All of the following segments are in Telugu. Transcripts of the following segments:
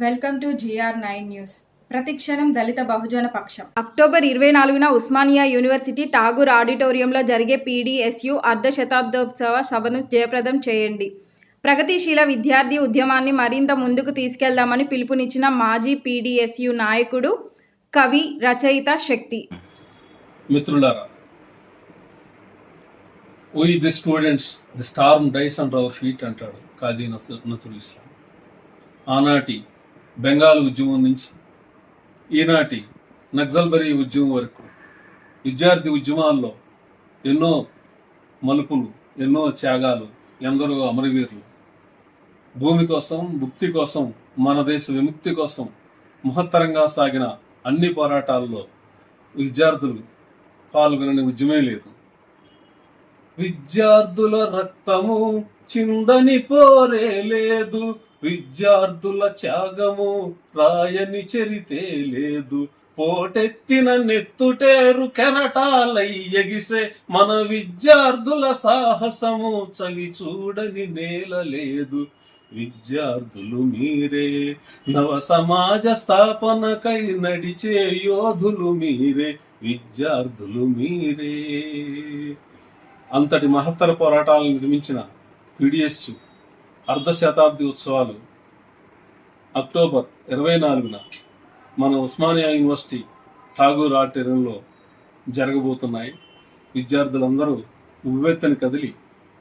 Welcome to G R nine. ప్రతిక్షణం దళిత బహుజన పక్షం. అక్టోబర్ ఇరవై నాలుగున ఉస్మానియా యూనివర్సిటీ ఠాగూర్ ఆడిటోరియంలో జరిగే పీడీఎస్యు అర్ధ శతాబ్దోత్సవ సభను జయప్రదం చేయండి. ప్రగతిశీల విద్యార్థి ఉద్యమాన్ని మరింత ముందుకు తీసుకెళ్దామని పిలుపునిచ్చిన మాజీ పీడీఎస్యు నాయకుడు కవి రచయిత శక్తి. మిత్రులారా we the students the storm dies and our feet అంటాడు కాజీ నసు- నజరుల్ ఇస్లాం. ఆనాటి బెంగాల్ ఉద్యమం నుంచి ఈనాటి నక్సల్బరీ ఉద్యమం వరకు విద్యార్థి ఉద్యమాల్లో ఎన్నో మలుపులు ఎన్నో త్యాగాలు ఎందరో అమరవీరులు. భూమి కోసం ముక్తి కోసం మన దేశ విముక్తి కోసం మహత్తరంగా సాగిన అన్ని పోరాటాల్లో విద్యార్థులు పాల్గొనని ఉద్యమే లేదు. విద్యార్థుల రక్తము చిందని పోరే లేదు విద్యార్థుల త్యాగము రాయని చరితే లేదు. పోటెత్తిన నెత్తుటేరు కెరటాలై ఎగిసే మన విద్యార్థుల సాహసము చవి చూడని నేల లేదు. విద్యార్థులు మీరే నవ సమాజ స్థాపనకై నడిచే యోధులు మీరే. విద్యార్థులు మీరే. అంతటి మహత్తర పోరాటాలను నిర్మించిన పిడిఎస్ అర్ధ శతాబ్ది ఉత్సవాలు అక్టోబర్ ఇరవై నాలుగున మన ఉస్మానియా యూనివర్సిటీ ఠాగూర్ ఆడిటోరియంలో జరగబోతున్నాయి. విద్యార్థులందరూ ఉవ్వెత్తని కదిలి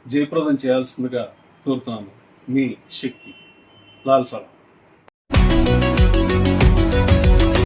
జయప్రదం చేయాల్సిందిగా కోరుతున్నాను. మీ శక్తి. లాల్ సలాం.